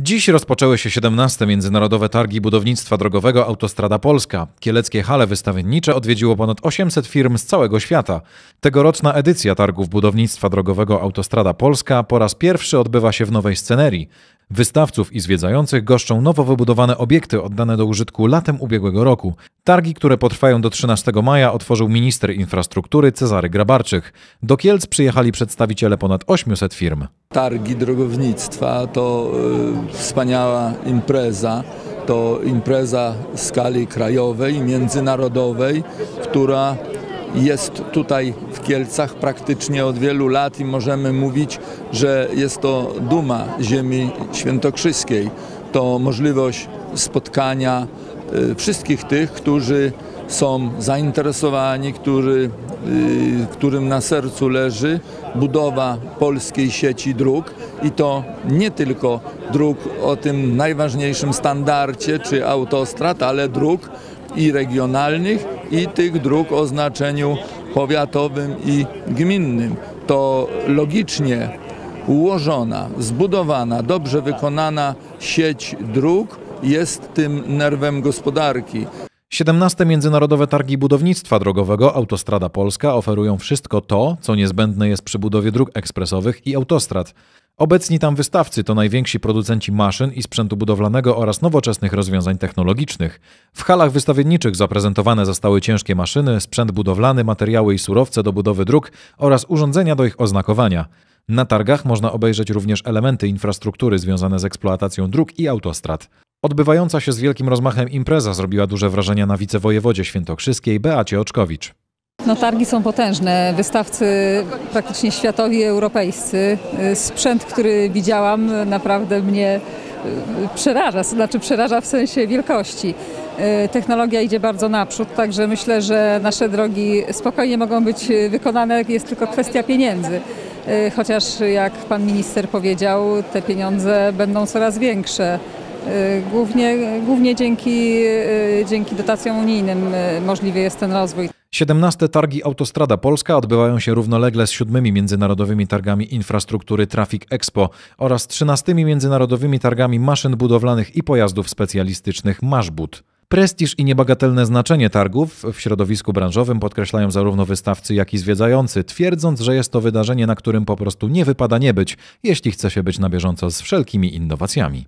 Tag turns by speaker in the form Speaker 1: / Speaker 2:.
Speaker 1: Dziś rozpoczęły się 17 Międzynarodowe Targi Budownictwa Drogowego Autostrada Polska. Kieleckie hale wystawiennicze odwiedziło ponad 800 firm z całego świata. Tegoroczna edycja Targów Budownictwa Drogowego Autostrada Polska po raz pierwszy odbywa się w nowej scenerii. Wystawców i zwiedzających goszczą nowo wybudowane obiekty oddane do użytku latem ubiegłego roku. Targi, które potrwają do 13 maja, otworzył minister infrastruktury Cezary Grabarczyk. Do Kielc przyjechali przedstawiciele ponad 800 firm.
Speaker 2: Targi drogownictwa to y, wspaniała impreza. To impreza skali krajowej i międzynarodowej, która jest tutaj w Kielcach praktycznie od wielu lat i możemy mówić, że jest to duma ziemi świętokrzyskiej. To możliwość spotkania y, wszystkich tych, którzy są zainteresowani, który, y, którym na sercu leży budowa polskiej sieci dróg i to nie tylko dróg o tym najważniejszym standardzie czy autostrad, ale dróg i regionalnych i tych dróg o znaczeniu powiatowym i gminnym. To logicznie ułożona, zbudowana, dobrze wykonana sieć dróg jest tym nerwem gospodarki.
Speaker 1: 17 Międzynarodowe Targi Budownictwa Drogowego Autostrada Polska oferują wszystko to, co niezbędne jest przy budowie dróg ekspresowych i autostrad. Obecni tam wystawcy to najwięksi producenci maszyn i sprzętu budowlanego oraz nowoczesnych rozwiązań technologicznych. W halach wystawienniczych zaprezentowane zostały ciężkie maszyny, sprzęt budowlany, materiały i surowce do budowy dróg oraz urządzenia do ich oznakowania. Na targach można obejrzeć również elementy infrastruktury związane z eksploatacją dróg i autostrad. Odbywająca się z wielkim rozmachem impreza zrobiła duże wrażenie na wicewojewodzie świętokrzyskiej Beacie Oczkowicz.
Speaker 3: No, targi są potężne, wystawcy praktycznie światowi, europejscy. Sprzęt, który widziałam, naprawdę mnie y, przeraża, znaczy przeraża w sensie wielkości. Y, technologia idzie bardzo naprzód, także myślę, że nasze drogi spokojnie mogą być wykonane, jest tylko kwestia pieniędzy. Y, chociaż jak pan minister powiedział, te pieniądze będą coraz większe. Głównie, głównie dzięki, dzięki dotacjom unijnym możliwy jest ten rozwój.
Speaker 1: 17 targi Autostrada Polska odbywają się równolegle z siódmymi międzynarodowymi targami infrastruktury Traffic Expo oraz 13 międzynarodowymi targami maszyn budowlanych i pojazdów specjalistycznych Maszbud. Prestiż i niebagatelne znaczenie targów w środowisku branżowym podkreślają zarówno wystawcy, jak i zwiedzający, twierdząc, że jest to wydarzenie, na którym po prostu nie wypada nie być, jeśli chce się być na bieżąco z wszelkimi innowacjami.